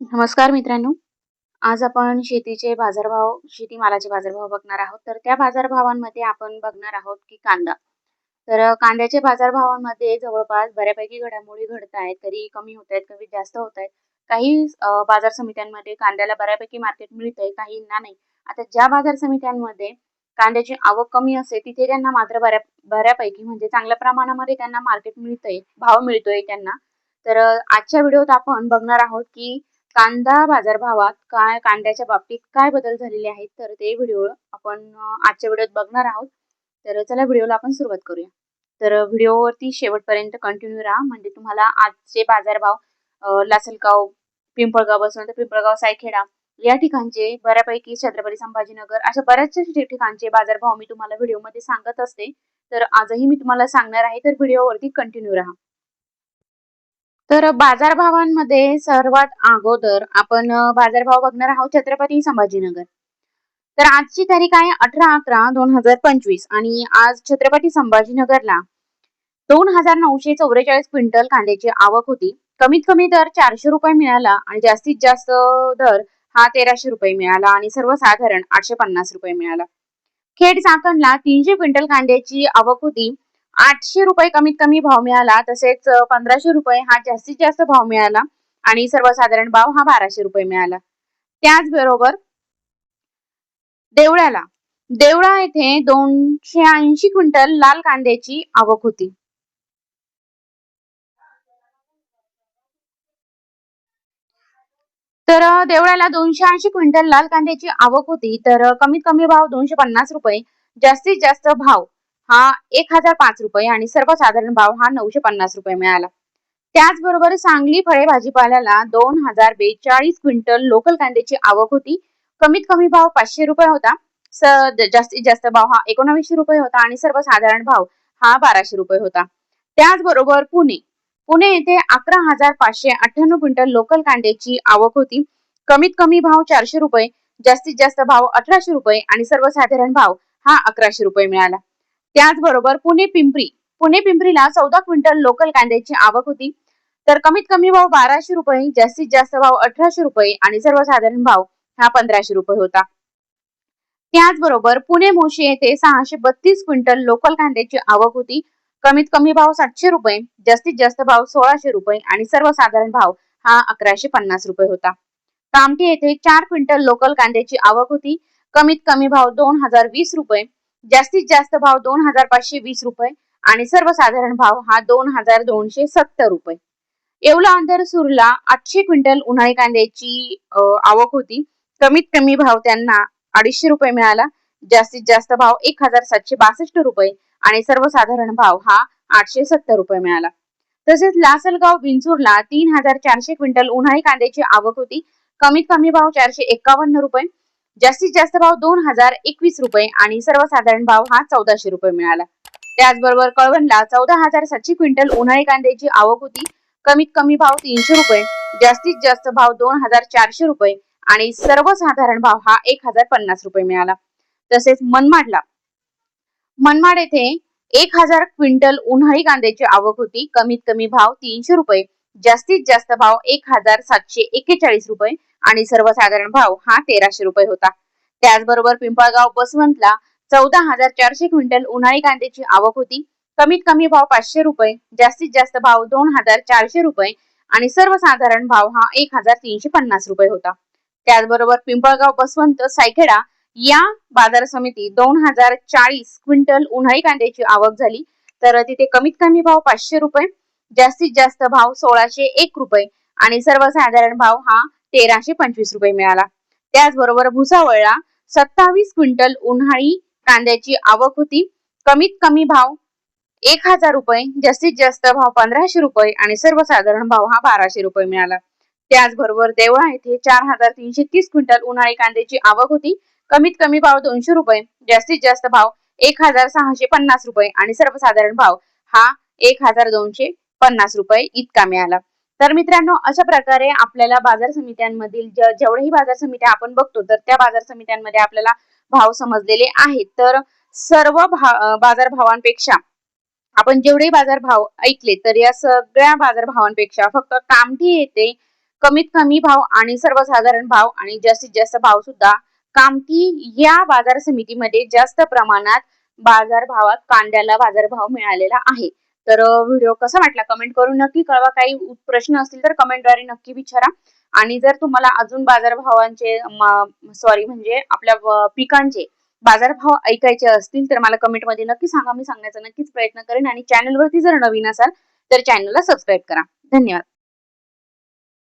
नमस्कार मित्रांनो. आज आपण शेतीचे बाजारभाव शेतीमालाचे बाजारभाव बघणार आहोत. तर त्या बाजारभावांमध्ये आपण बघणार आहोत की कांदा. तर कांद्याच्या बाजारभावांमध्ये जवळपास बऱ्यापैकी घडामोडी घडत आहेत. कधी कमी होत आहेत कधी जास्त होत आहेत. काही बाजार समित्यांमध्ये कांद्याला बऱ्यापैकी मार्केट मिळतंय काहींना नाही. आता ज्या बाजार समित्यांमध्ये कांद्याची आवक कमी असते तिथे त्यांना मात्र बऱ्या बऱ्यापैकी म्हणजे चांगल्या प्रमाणामध्ये त्यांना मार्केट मिळतंय भाव मिळतोय त्यांना. तर आजच्या व्हिडिओत आपण बघणार आहोत की कांदा बाजारभावात काय कांद्याच्या बाबतीत काय बदल झालेले आहेत तर ते व्हिडिओ आपण आजच्या व्हिडिओत बघणार आहोत. तर चला व्हिडिओला आपण सुरुवात करूया. तर व्हिडिओवरती शेवटपर्यंत कंटिन्यू राहा. म्हणजे तुम्हाला आजचे बाजारभाव लासलगाव पिंपळगाव बसवंत पिंपळगाव सायखेडा या ठिकाणचे बऱ्यापैकी छत्रपती संभाजीनगर अशा बऱ्याचशा ठिकाणचे बाजारभाव मी तुम्हाला व्हिडिओमध्ये सांगत असते. तर आजही मी तुम्हाला सांगणार आहे तर व्हिडिओवरती कंटिन्यू राहा. तर बाजारभावांमध्ये सर्वात अगोदर आपण बाजारभाव बघणार आहोत छत्रपती संभाजीनगर. तर आजची तारीख आहे अठरा अकरा दोन हजार पंचवीस आणि आज छत्रपती संभाजीनगरला दोन हजार नऊशे चौवेचाळीस क्विंटल कांद्याची आवक होती. कमीत कमी दर चारशे रुपये मिळाला आणि जास्तीत जास्त दर हा तेराशे रुपये मिळाला आणि सर्वसाधारण आठशे पन्नास रुपये मिळाला. खेड चाकणला तीनशे क्विंटल कांद्याची आवक होती. आठशे रुपये कमीत कमी भाव मिळाला तसेच पंधराशे रुपये हा जास्तीत जास्त भाव मिळाला आणि सर्वसाधारण भाव हा बाराशे रुपये मिळाला. त्याचबरोबर देवळ्याला देवळा येथे दोनशे ऐंशी क्विंटल लाल कांद्याची आवक होती. तर देवळाला दोनशे ऐंशी क्विंटल लाल कांद्याची आवक होती तर कमीत कमी भाव दोनशे पन्नास रुपये जास्तीत जास्त भाव हा एक हजार पाच रुपये आणि सर्वसाधारण भाव हा नऊशे पन्नास रुपये मिळाला. त्याचबरोबर सांगली फळे भाजीपाल्याला दोन हजार बेचाळीस क्विंटल लोकल कांद्याची आवक होती. कमीत कमी भाव पाचशे रुपये होता. जास्तीत जास्त भाव हा एकोणावीसशे रुपये होता आणि सर्वसाधारण भाव हा बाराशे रुपये होता. त्याचबरोबर पुणे पुणे येथे अकरा हजार पाचशे अठ्ठ्याण्णव क्विंटल लोकल कांद्याची आवक होती. कमीत कमी भाव चारशे रुपये जास्तीत जास्त भाव अठराशे रुपये आणि सर्वसाधारण भाव हा अकराशे रुपये मिळाला. त्याचबरोबर पुणे पिंपरी. पुणे पिंपरीला चौदा क्विंटल लोकल कांद्याची आवक होती. तर कमीत कमी भाव बाराशे रुपये जास्तीत जास्त भाव अठराशे रुपये आणि सर्वसाधारण भाव हा पंधराशे रुपये होता. त्याचबरोबर पुणे मोशी येथे सहाशे बत्तीस क्विंटल लोकल कांद्याची आवक होती. कमीत कमी भाव सातशे रुपये जास्तीत जास्त भाव सोळाशे रुपये आणि सर्वसाधारण भाव हा अकराशे पन्नास रुपये होता. कामठी येथे चार क्विंटल लोकल कांद्याची आवक होती. कमीत कमी भाव दोन हजार वीस रुपये जास्तीत जास्त भाव दोन हजार पाचशे वीस रुपये आणि सर्वसाधारण भाव हा दोन हजार दोनशे सत्तर रुपये. येवला अंधर सुरला आठशे क्विंटल उन्हाळी कांद्याची आवक होती. कमीत कमी भाव त्यांना अडीचशे रुपये मिळाला. जास्तीत जास्त भाव एक हजार सातशे बासष्ट रुपये आणि सर्वसाधारण भाव हा आठशे सत्तर रुपये मिळाला. तसेच लासलगाव बिंचूरला तीन हजार चारशे क्विंटल उन्हाळी कांद्याची आवक होती. कमीत कमी भाव चारशे एकावन्न रुपये जास्तीत जास्त भाव दोन हजार एकवीस रुपये आणि सर्वसाधारण भाव हा चौदाशे रुपये मिळाला. त्याचबरोबर कळवणला चौदा हजार सातशे क्विंटल उन्हाळी कांद्याची आवक होती. कमीत कमी भाव तीनशे रुपये जास्तीत जास्त भाव दोन हजार चारशे रुपये आणि सर्वसाधारण भाव हा एक हजार पन्नास रुपये मिळाला. तसेच मनमाडला. मनमाड येथे एक हजार क्विंटल उन्हाळी कांद्याची आवक होती. कमीत कमी भाव तीनशे रुपये जास्तीत जास्त भाव एक हजार सातशे एक्केचाळीस रुपये आणि सर्वसाधारण भाव हा तेराशे रुपये होता. त्याचबरोबर पिंपळगाव बसवंतला चौदा हजार चारशे क्विंटल उन्हाळी कांद्याची आवक होती. कमीत कमी भाव पाचशे रुपये जास्तीत जास्त भाव दोन हजार चारशे रुपये आणि सर्वसाधारण भाव हा एक हजार तीनशे पन्नास रुपये होता. त्याचबरोबर पिंपळगाव बसवंत सायखेडा या बाजार समिती दोन हजार चाळीस क्विंटल उन्हाळी कांद्याची आवक झाली. तर तिथे कमीत कमी भाव पाचशे रुपये जास्तीत जास्त भाव सोळाशे एक रुपये आणि सर्वसाधारण भाव हा तेराशे पंचवीस रुपये मिळाला. त्याचबरोबर भुसावळला सत्तावीस क्विंटल उन्हाळी कांद्याची आवक होती. कमीत कमी भाव एक हजार रुपये जास्तीत जास्त भाव पंधराशे रुपये आणि सर्वसाधारण भाव हा बाराशे रुपये मिळाला. त्याचबरोबर देवळा येथे चार हजार तीनशे तीस क्विंटल उन्हाळी कांद्याची आवक होती. कमीत कमी भाव दोनशे रुपये जास्तीत जास्त भाव एक हजार सहाशे पन्नास रुपये आणि सर्वसाधारण भाव हा एक हजार दोनशे पन्नास रुपये इतका मिळाला. तर मित्रांनो अशा प्रकारे आपल्याला बाजार समित्यांमधील जे- जेवढेही बाजार समित्या आपण बघतो तर त्या बाजार समित्यांमध्ये आपल्याला भाव समजलेले आहेत. तर सर्व भा बाजार भावांपेक्षा आपण जेवढे बाजार भाव ऐकले तर या सगळ्या बाजार भावांपेक्षा फक्त कामठी येथे कमीत कमी भाव आणि सर्वसाधारण भाव आणि जास्तीत जास्त भाव सुद्धा कामठी या बाजार समितीमध्ये जास्त प्रमाणात बाजार भावात कांद्याला बाजारभाव मिळालेला आहे. तर व्हिडिओ कसा वाटला? कमेंट करून नक्की कळवा. काही प्रश्न असतील तर कमेंटद्वारे नक्की विचारा. आणि जर तुम्हाला अजून बाजारभावांचे सॉरी म्हणजे आपल्या पिकांचे बाजारभाव ऐकायचे असतील तर मला कमेंटमध्ये नक्की सांगा. मी सांगण्याचा नक्कीच प्रयत्न करेन. आणि चॅनलवरती जर नवीन असाल तर चॅनलला सबस्क्राईब करा. धन्यवाद.